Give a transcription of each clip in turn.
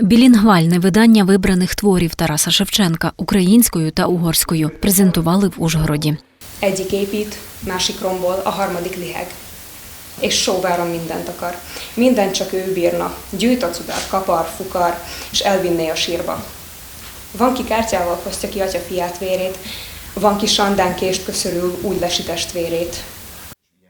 Білінгвальне видання вибраних творів Тараса Шевченка українською та угорською презентували в Ужгороді. Egyik épít, másik rombol, a harmadik liheg. És sóváron mindent akar. Mindent csak ő bírna. Gyűjt a cudát, kapar, fukar, és elvinné a sírba. Van, ki kártyával fosztja ki atya fiát vérét, van, ki sandánкést köszörül, úgy lesi testvérét.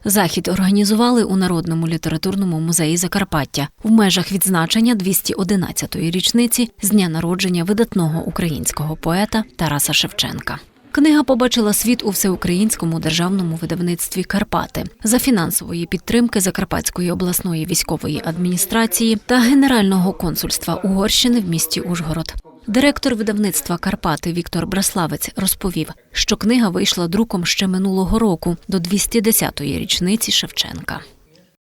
Захід організували у Народному літературному музеї Закарпаття в межах відзначення 211-ї річниці з дня народження видатного українського поета Тараса Шевченка. Книга побачила світ у всеукраїнському державному видавництві Карпати за фінансової підтримки Закарпатської обласної військової адміністрації та Генерального консульства Угорщини в місті Ужгород. Директор видавництва Карпати Віктор Браславець розповів, що книга вийшла друком ще минулого року до 210-ї річниці Шевченка.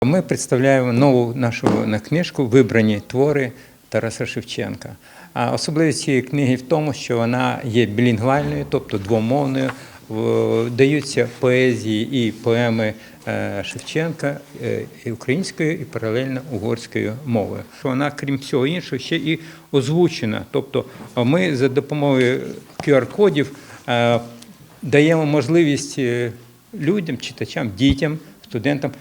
Ми представляємо нову нашу на книжку вибрані твори Тараса Шевченка. А особливість цієї книги в тому, що вона є білінгвальною, тобто двомовною. Даються поезії і поеми Шевченка е, і українською, і паралельно угорською мовою. Вона, крім всього іншого, ще і озвучена. Тобто ми за допомогою QR-кодів е, даємо можливість е, людям, читачам, дітям, студентам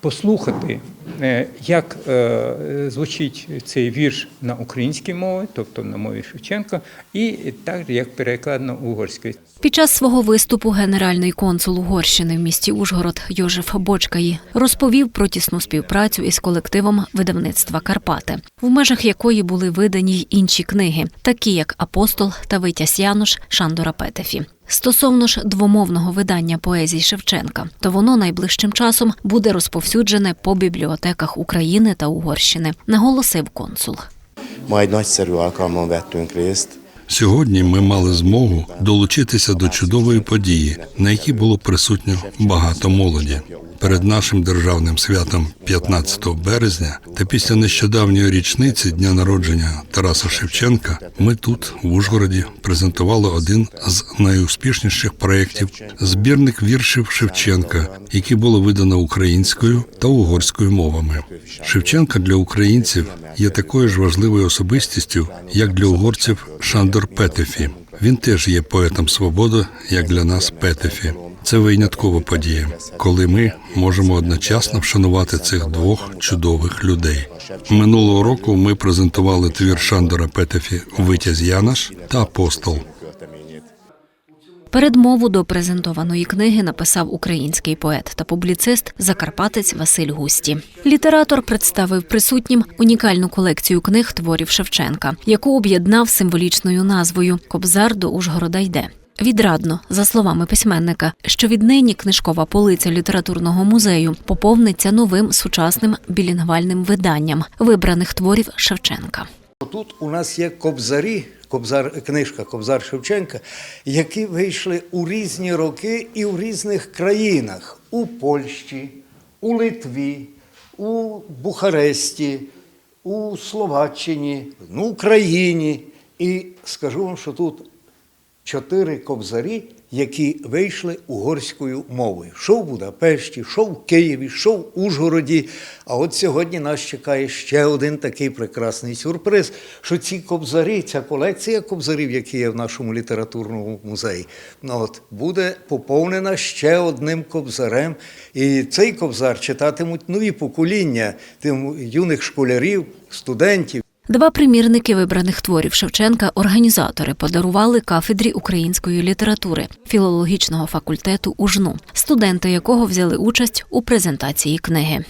послухати, е, як е, звучить цей вірш на українській мові, тобто на мові Шевченка, і так як перекладено угорською. Під час свого виступу генеральний консул Угорщини в місті Ужгород Йожеф Бочкаї розповів про тісну співпрацю із колективом видавництва Карпати, в межах якої були видані й інші книги, такі як Апостол та Витязь Януш Шандора Петефі. Стосовно ж двомовного видання поезій Шевченка, то воно найближчим часом буде розповсюджене по бібліотеках України та Угорщини, наголосив консул. Ma egy nagyszerű alkalmon vettünk részt, Сьогодні ми мали змогу долучитися до чудової події, на якій було присутньо багато молоді. Перед нашим державним святом 15 березня та після нещодавньої річниці дня народження Тараса Шевченка ми тут, в Ужгороді, презентували один з найуспішніших проєктів збірник віршів Шевченка, який було видано українською та угорською мовами. Шевченка для українців є такою ж важливою особистістю, як для угорців Шандор Петефі. Він теж є поетом свободи, як для нас Петефі. Це виняткова подія, коли ми можемо одночасно вшанувати цих двох чудових людей. Минулого року ми презентували твір Шандора Петефі Витязь Янаш та Апостол. Передмову до презентованої книги написав український поет та публіцист Закарпатець Василь Густі. Літератор представив присутнім унікальну колекцію книг творів Шевченка, яку об'єднав символічною назвою Кобзар до Ужгорода йде. Відрадно, за словами письменника, що віднині книжкова полиця літературного музею поповниться новим сучасним білінгвальним виданням вибраних творів Шевченка. Тут у нас є кобзарі, кобзар, книжка Кобзар Шевченка, які вийшли у різні роки і в різних країнах: у Польщі, у Литві, у Бухаресті, у Словаччині, ну, Україні. І скажу вам, що тут чотири кобзарі, які вийшли угорською мовою. Що в Будапешті, що в Києві, що в Ужгороді. А от сьогодні нас чекає ще один такий прекрасний сюрприз, що ці кобзарі, ця колекція кобзарів, які є в нашому літературному музеї, ну от, буде поповнена ще одним кобзарем. І цей кобзар читатимуть нові покоління тим юних школярів, студентів. Два примірники вибраних творів Шевченка організатори подарували кафедрі української літератури філологічного факультету УЖНУ, студенти якого взяли участь у презентації книги.